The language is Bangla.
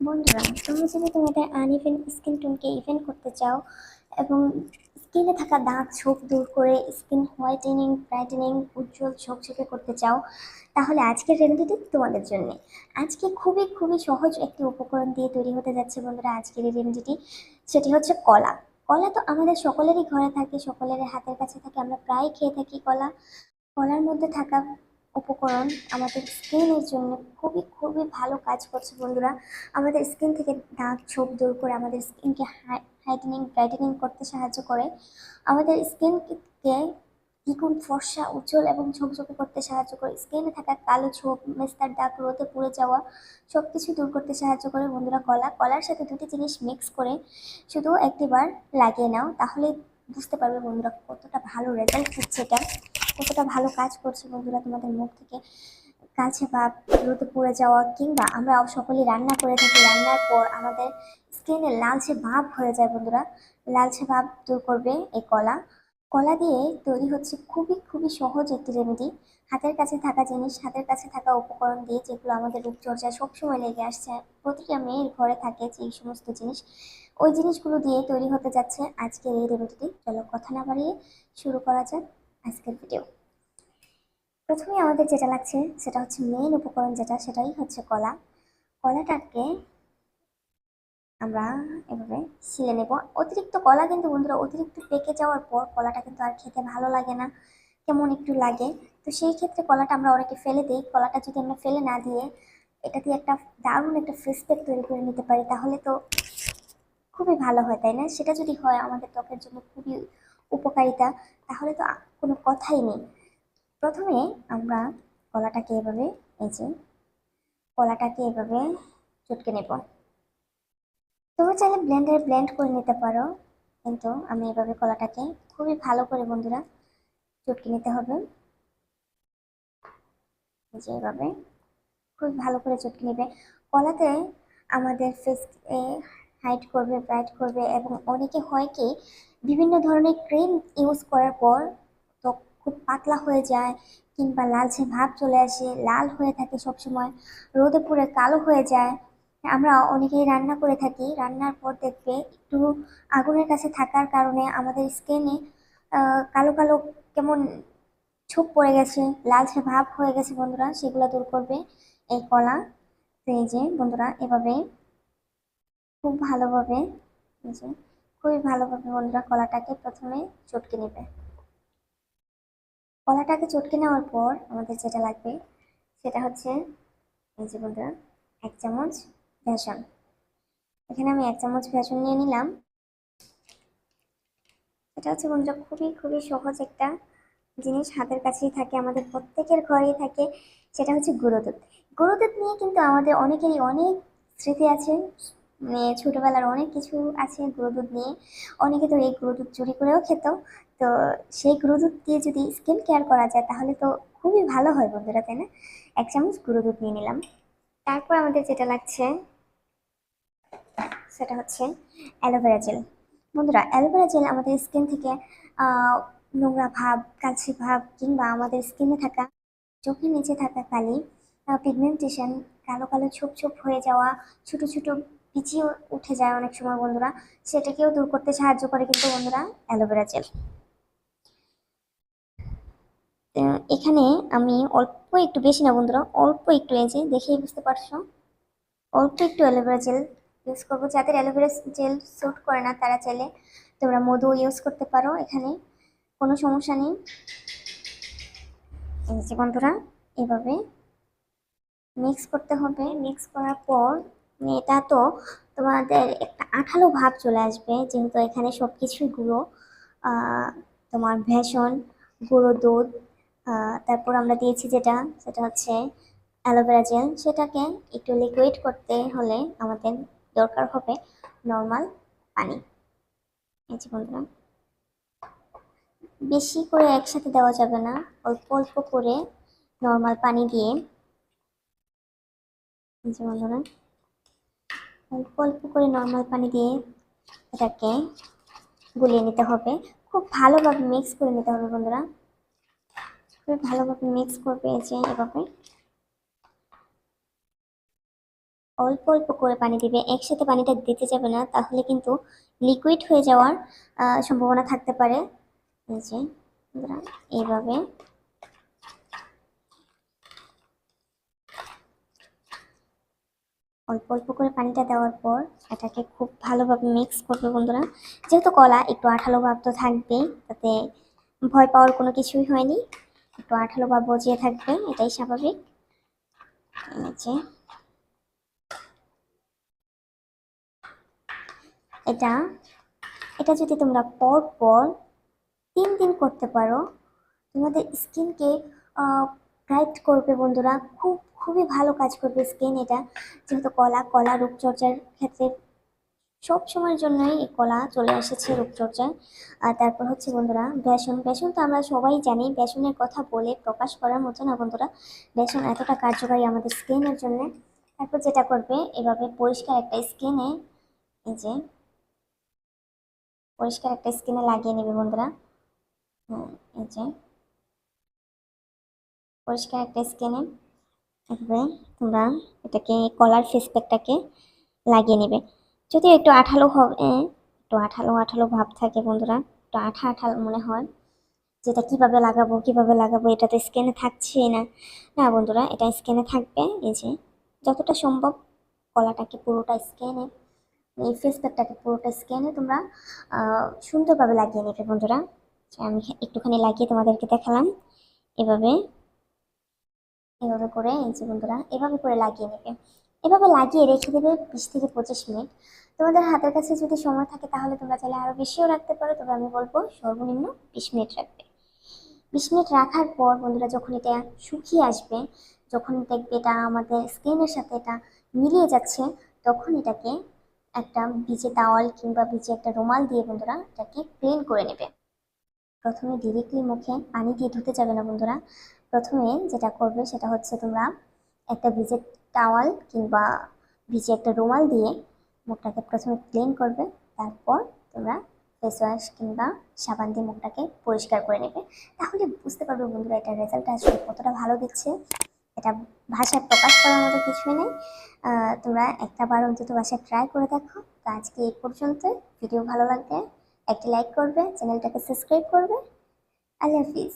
বন্ধুরা তুমি যদি তোমাদের আনইভেন স্কিন টোনকে ইভেন করতে চাও এবং স্কিনে থাকা দাগ, ছোপ দূর করে স্কিন হোয়াইটেনিং ব্রাইটেনিং উজ্জ্বল ঝকঝকে করতে চাও, তাহলে আজকের রেমেডিটি তোমাদের জন্য। আজকে খুবই খুবই সহজ একটি উপকরণ দিয়ে তৈরি হতে যাচ্ছে বন্ধুরা আজকের এই রেমেডিটি সেটি হচ্ছে কলা। কলা তো আমাদের সকলেরই ঘরে থাকে, সকলের হাতের কাছে থাকে, আমরা প্রায় খেয়ে থাকি কলা। কলার মধ্যে থাকা উপকরণ আমাদের স্কিনের জন্য খুবই খুবই ভালো কাজ করছে বন্ধুরা। আমাদের স্কিন থেকে দাগ, ছোপ দূর করে আমাদের স্কিনকে হাইটেনিং ব্রাইটেনিং করতে সাহায্য করে। আমাদের স্কিনকে দ্বিগুণ ফর্সা, উজ্জ্বল এবং ঝকঝকে করতে সাহায্য করে। স্কিনে থাকা কালো ছোপ, মেস্তার দাগ, রোদে পুড়ে যাওয়া সব কিছু দূর করতে সাহায্য করে বন্ধুরা কলা। কলার সাথে দুটি জিনিস মিক্স করে শুধু একটিবার লাগিয়ে নাও, তাহলে বুঝতে পারবে বন্ধুরা কতটা ভালো রেজাল্ট হচ্ছে এটা। কতটা ভালো কাজ করছে বন্ধুরা তোমাদের মুখ থেকে। কাছে ভাব রোদে পড়ে যাওয়া কিংবা আমরা সকলেই রান্না করে থাকি, রান্নার পর আমাদের স্কিনে লালচে ভাব হয়ে যায় বন্ধুরা। লালচে ভাব দূর করবে এই কলা। কলা দিয়ে তৈরি হচ্ছে খুবই খুবই সহজ একটি রেমেডি হাতের কাছে থাকা জিনিস, হাতের কাছে থাকা উপকরণ দিয়ে যেগুলো আমাদের রূপচর্চায় সবসময় লেগে আসছে, প্রতিটা মেয়ের ঘরে থাকে যে এই সমস্ত জিনিস। ওই জিনিসগুলো দিয়ে তৈরি হতে যাচ্ছে আজকের এই রেমেডিটি চলো কথা না বাড়িয়ে শুরু করা যাক। আজকের ভিডিও প্রথমে আমাদের যেটা লাগছে, সেটা হচ্ছে মেইন উপকরণ যেটা, সেটাই হচ্ছে কলা। কলাটাকে আমরা এভাবে ছিলে নেব। অতিরিক্ত কলা কিন্তু বন্ধুরা, অতিরিক্ত পেকে যাওয়ার পর কলাটা কিন্তু আর খেতে ভালো লাগে না, কেমন একটু লাগে। তো সেই ক্ষেত্রে কলাটা আমরা অনেকে ফেলে দিই। কলাটা যদি আমরা ফেলে না দিয়ে এটা দিয়ে একটা দারুণ একটা ফেস তৈরি করে নিতে পারি, তাহলে তো খুবই ভালো হয়, তাই না? সেটা যদি হয় আমাদের ত্বকের জন্য খুবই উপকারিতা, তাহলে তো কোনো কথাই নেই। প্রথমে আমরা কলাটাকে এভাবে, এই যে, কলাটাকে এভাবে চটকে নেব। তোমরা চাইলে ব্লেন্ডারে ব্লেন্ড করে নিতে পারো, কিন্তু আমি এভাবে কলাটাকে খুবই ভালো করে বন্ধুরা চটকে নিতে হবে। যে এভাবে খুব ভালো করে চটকে নেবে। কলাতে আমাদের ফেস হাইট করবে ব্রাইট করবে, এবং অনেকে হয় কি বিভিন্ন ধরনের ক্রিম ইউজ করার পর ত্বক খুব পাতলা হয়ে যায় কিংবা লালচে ভাব চলে আসে, লাল হয়ে থাকে সবসময়, রোদে পুড়ে কালো হয়ে যায়। আমরা অনেকেই রান্না করে থাকি, রান্নার পর দেখবে একটু আগুনের কাছে থাকার কারণে আমাদের স্কিনে কালো কালো কেমন ছোপ পড়ে গেছে, লালচে ভাব হয়ে গেছে বন্ধুরা, সেগুলো দূর করবে এই কলা। তো এই যে বন্ধুরা, এভাবে খুব ভালোভাবে এই যে খুবই ভালোভাবে বন্ধুরা কলাটাকে প্রথমে চটকে নেবে। কলাটাকে চটকে নেওয়ার পর আমাদের যেটা লাগবে, সেটা হচ্ছে এই যে বন্ধুরা, এক চামচ বেসন। এখানে আমি এক চামচ বেসন নিয়ে নিলাম। এটা হচ্ছে বন্ধুরা খুবই খুবই সহজ একটা জিনিস, হাতের কাছেই থাকে, আমাদের প্রত্যেকের ঘরেই থাকে। সেটা হচ্ছে গুঁড়ো দুধ। গুঁড়ো দুধ নিয়ে কিন্তু আমাদের অনেকেরই অনেক স্মৃতি আছে ছোটবেলার অনেক কিছু আছে গুঁড়ো দুধ নিয়ে। অনেকে তো এই গুঁড়ো দুধ চুরি করেও খেত। তো সেই গুঁড়ো দুধ দিয়ে যদি স্কিন কেয়ার করা যায়, তাহলে তো খুবই ভালো হয় বন্ধুরা, তাই না? এক চামচ গুঁড়ো দুধ নিয়ে নিলাম। তারপর আমাদের যেটা লাগছে, সেটা হচ্ছে অ্যালোভেরা জেল। বন্ধুরা, অ্যালোভেরা জেল আমাদের স্কিন থেকে নোংরা ভাব, কালচে ভাব কিংবা আমাদের স্কিনে থাকা, চোখের নিচে থাকা কালি পিগমেন্টেশন কালো কালো ছোপ ছোপ হয়ে যাওয়া, ছোট ছোট পিছিয়ে উঠে যায় অনেক সময় বন্ধুরা। সেটাকেও দূর করতে সাহায্য করে কিন্তু বন্ধুরা অ্যালোভেরা জেল। এখানে আমি অল্প একটু বেশি না বন্ধুরা, অল্প একটু এই দেখেই বুঝতে পারছ। অল্প একটু অ্যালোভেরা জেল ইউজ করব। যাদের অ্যালোভেরা জেল স্যুট করে না তারা চাইলে তোমরা মধু ইউজ করতে পারো এখানে, কোনো সমস্যা নেই। এই যে বন্ধুরা, এভাবে মিক্স করতে হবে। মিক্স করার পর এটা তো তোমাদের একটা আঠালো ভাব চলে আসবে, যেহেতু এখানে সব কিছুই গুঁড়ো তোমার ভেষণ, গুঁড়ো দুধ তারপর আমরা দিয়েছি যেটা, সেটা হচ্ছে অ্যালোভেরা জেল। সেটাকে একটু লিকুইড করতে হলে আমাদের দরকার হবে নর্মাল পানি। এই যে বন্ধুরা, বেশি করে একসাথে দেওয়া যাবে না, অল্প অল্প করে নর্মাল পানি দিয়ে। বন্ধুরা অল্প অল্প করে নর্মাল পানি দিয়ে এটাকে গুলিয়ে নিতে হবে। খুব ভালোভাবে মিক্স করে নিতে হবে বন্ধুরা। খুব ভালোভাবে মিক্স করবে যে এভাবে। অল্প অল্প করে পানি দিবে। একসাথে পানিটা দিতে যাবে না, তাহলে কিন্তু লিকুইড হয়ে যাওয়ার সম্ভাবনা থাকতে পারে। এই যে এইভাবে অল্প অল্প করে পানিটা দেওয়ার পর এটাকে খুব ভালোভাবে মিক্স করবে বন্ধুরা। যেহেতু কলা, একটু আঠালো ভাব তো থাকবেই, তাতে ভয় পাওয়ার কোনো কিছুই হয়নি। একটু আঠালো ভাব বজিয়ে থাকবে, এটাই স্বাভাবিক। এটা এটা যদি তোমরা পর পর তিন দিন করতে পারো, তোমাদের স্কিনকে ব্রাইট করবে বন্ধুরা, খুব খুবই ভালো কাজ করবে স্কিন এটা। যেহেতু কলা কলা রূপচর্চার ক্ষেত্রে সব সময়ের জন্যই এই কলা চলে এসেছে রূপচর্চায়। আর তারপর হচ্ছে বন্ধুরা, বেসন। বেসন তো আমরা সবাই জানি, বেসনের কথা বলে প্রকাশ করার মতো না বন্ধুরা। বেসন এতটা কার্যকারী আমাদের স্কিনের জন্য। তারপর যেটা করবে, এভাবে পরিষ্কার একটা স্কিনে এই যে পরিষ্কার একটা স্কিনে লাগিয়ে নেবে বন্ধুরা। হ্যাঁ এই যে পরিষ্কার একটা স্কিনে এভাবে তোমরা এটাকে কলার ফেস প্যাকটাকে লাগিয়ে নেবে। যদিও একটু আঠালো হবে, একটু আঠালো আঠালো ভাব থাকে বন্ধুরা, একটু আঠা আঠালো মনে হয় যেটা কীভাবে লাগাবো কীভাবে লাগাবো, এটা তো স্কিনে থাকছেই না। না বন্ধুরা, এটা স্কিনে থাকবে, এই যে যতটা সম্ভব কলাটাকে পুরোটা স্কিনে এই ফেস প্যাকটাকে পুরোটা স্কিনে তোমরা সুন্দরভাবে লাগিয়ে নেবে বন্ধুরা। আমি একটুখানি লাগিয়ে তোমাদেরকে দেখালাম। এভাবে এভাবে করে, এই যে বন্ধুরা, এভাবে করে লাগিয়ে নেবে। এভাবে লাগিয়ে রেখে দেবে বিশ থেকে পঁচিশ মিনিট। তোমাদের হাতের কাছে যদি সময় থাকে, তাহলে তোমরা চাইলে আরও বেশিও রাখতে পারো। তবে আমি বলব, সর্বনিম্ন বিশ মিনিট রাখবে। বিশ মিনিট রাখার পর বন্ধুরা, যখন এটা শুকিয়ে আসবে, যখন দেখবে এটা আমাদের স্কিনের সাথে এটা মিলিয়ে যাচ্ছে, তখন এটাকে একটা ভিজে টাওয়াল কিংবা ভিজে একটা রুমাল দিয়ে বন্ধুরা, এটাকে ক্লিন করে নেবে। প্রথমে ডিরেক্টলি মুখে পানি দিয়ে ধুতে যাবে না বন্ধুরা। প্রথমে যেটা করবে সেটা হচ্ছে তোমরা একটা ভিজে টাওয়াল কিংবা ভিজে একটা রুমাল দিয়ে মুখটাকে প্রথমে ক্লিন করবে, তারপর তোমরা ফেস ওয়াশ কিংবা সাবান দিয়ে মুখটাকে পরিষ্কার করে নেবে। তাহলে বুঝতে পারবে বন্ধুরা এটা রেজাল্ট আসলে কতটা ভালো দিচ্ছে। এটা ভাষায় প্রকাশ করার মতো কিছুই নেই। তোমরা একটা বার অন্তত বাসায় ট্রাই করে দেখো। তো আজকে এই পর্যন্ত ভিডিও ভালো লাগলে একটা লাইক করবে চ্যানেলটাকে সাবস্ক্রাইব করবে। আল্লাহ হাফিজ।